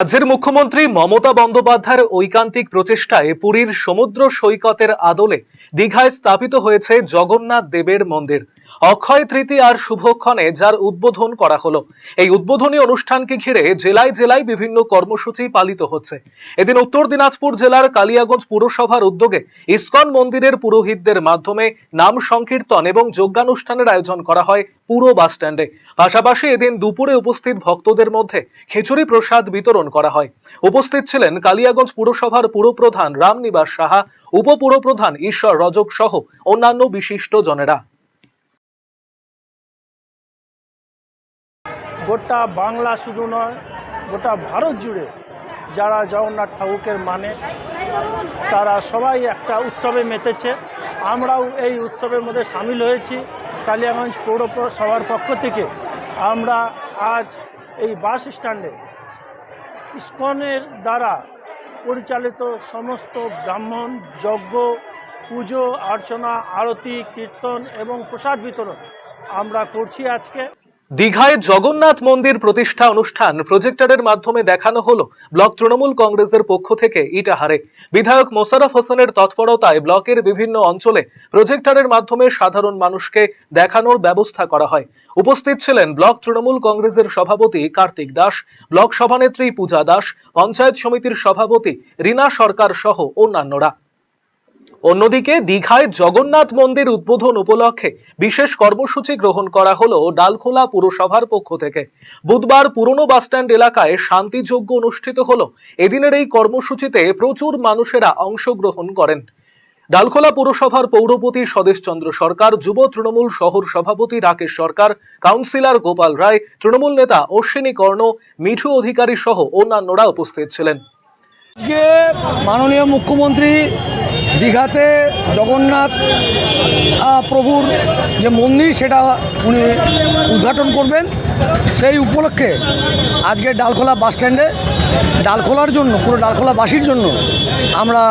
রাজ্যের মুখ্যমন্ত্রী মমতা বন্দ্যোপাধ্যায়ের ঐকান্তিক প্রচেষ্টায় পুরীর সমুদ্র সৈকতের আদলে দীঘায় স্থাপিত হয়েছে জগন্নাথ দেবের মন্দির। অক্ষয় তৃতীয়ার শুভক্ষণে যার উদ্বোধন করা হলো। এই উদ্বোধনী অনুষ্ঠানকে ঘিরে জেলায় জেলায় বিভিন্ন কর্মসূচি পালিত হচ্ছে। এদিন উত্তর দিনাজপুর জেলার কালিয়াগঞ্জ পুরসভার উদ্যোগে ইসকন মন্দিরের পুরোহিতদের মাধ্যমে নাম সংকীর্তন এবং যজ্ঞানুষ্ঠানের আয়োজন করা হয় পুরো বাস স্ট্যান্ডে। পাশাপাশি এদিন দুপুরে উপস্থিত ভক্তদের মধ্যে খিচুড়ি প্রসাদ বিতরণ করা হয়। উপস্থিত ছিলেন কালিয়াগঞ্জ পুরসভার পুরপ্রধান রামনিবাস সাহা, উপপুরপ্রধান ঈশ্বর রজক সহ অন্যান্য বিশিষ্ট জনেরা গোটা বাংলা শুধু নয়, গোটা ভারত জুড়ে যারা জগন্নাথ ঠাকুরকে মানে তারা সবাই একটা উৎসবে মেতেছে। আমরাও এই উৎসবের মধ্যে সামিল হয়েছি। কালিয়াগঞ্জ পৌরসভার পক্ষ থেকে আমরা আজ এই বাস স্ট্যান্ডে ইস্কনের দ্বারা পরিচালিত সমস্ত ব্রাহ্মণ, যজ্ঞ, পুজো, অর্চনা, আরতি, কীর্তন এবং প্রসাদ বিতরণ আমরা করছি আজকে। দীঘায় জগন্নাথ মন্দির প্রতিষ্ঠা অনুষ্ঠান প্রজেক্টরের মাধ্যমে দেখানো হলো ব্লক তৃণমূল কংগ্রেসের পক্ষ থেকে ইটাহারে বিধায়ক মোশারফ হোসেনের তৎপরতায় ব্লকের বিভিন্ন অঞ্চলে প্রজেক্টরের মাধ্যমে সাধারণ মানুষকে দেখানোর ব্যবস্থা করা হয়। উপস্থিত ছিলেন ব্লক তৃণমূল কংগ্রেসের সভাপতি কার্তিক দাস, ব্লক সভানেত্রী পূজা দাস, পঞ্চায়েত সমিতির সভাপতি রীনা সরকার সহ অন্যান্যরা। অন্যদিকে দীঘায় জগন্নাথ মন্দির উদ্বোধন উপলক্ষে বিশেষ কর্মসূচি গ্রহণ করা হলো ডালখোলা পুরসভার পক্ষ থেকে। বুধবার পুরনো বাসস্ট্যান্ড এলাকায় শান্তিযজ্ঞ অনুষ্ঠিত হলো। এদিনের এই কর্মসূচিতে প্রচুর মানুষেরা অংশগ্রহণ করেন। ডালখোলা পুরসভার পৌরপতি স্বদেশচন্দ্র সরকার, যুব তৃণমূল শহর সভাপতি রাকেশ সরকার, কাউন্সিলর গোপাল রায়, তৃণমূল নেতা অশ্বিনী কর্ণ, মিঠু অধিকারী সহ অন্যান্যরা উপস্থিত ছিলেন। আজকে মাননীয় মুখ্যমন্ত্রী দীঘাতে জগন্নাথ প্রভুর যে মন্দির, সেটা উনি উদ্ঘাটন করবেন। সেই উপলক্ষে আজকে ডালখোলা বাস স্ট্যান্ডে, ডালখোলার জন্য, পুরো ডালখোলাবাসীর জন্য আমরা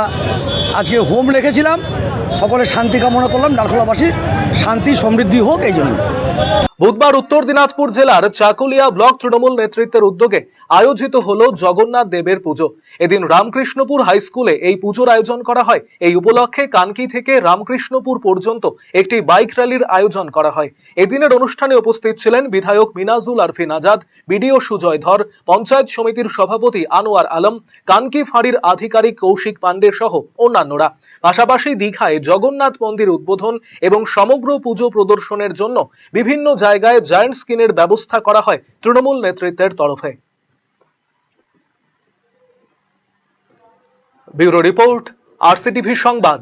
আজকে হোম রেখেছিলাম। সকলে শান্তি কামনা করলাম, ডালখোলাবাসীর শান্তি সমৃদ্ধি হোক এই জন্য। বুধবার উত্তর দিনাজপুর জেলার চাকুলিয়া ব্লক তৃণমূল নেতৃত্বের উদ্যোগে আয়োজিত হলো জগন্নাথ দেবের পুজো। এদিন রামকৃষ্ণপুর হাই স্কুলে এই পুজোর আয়োজন করা হয়। এই উপলক্ষে কানকি থেকে রামকৃষ্ণপুর পর্যন্ত একটি বাইক র্যালির আয়োজন করা হয়। এদিনের অনুষ্ঠানে উপস্থিত ছিলেন বিধায়ক মিনাজুল আরফিন আজাদ, বিডিও সুজয় ধর, পঞ্চায়েত সমিতির সভাপতি আনোয়ার আলম, কানকি ফাঁড়ির আধিকারিক কৌশিক পান্ডে সহ অন্যান্যরা। পাশাপাশি দীঘায় জগন্নাথ মন্দির উদ্বোধন এবং সমগ্র পুজো প্রদর্শনের জন্য বিভিন্ন জায়গায় জায়ান্ট স্ক্রিনের ব্যবস্থা করা হয় তৃণমূল নেতৃত্বের তরফে। ব্যুরো রিপোর্ট আরসিটিভি সংবাদ।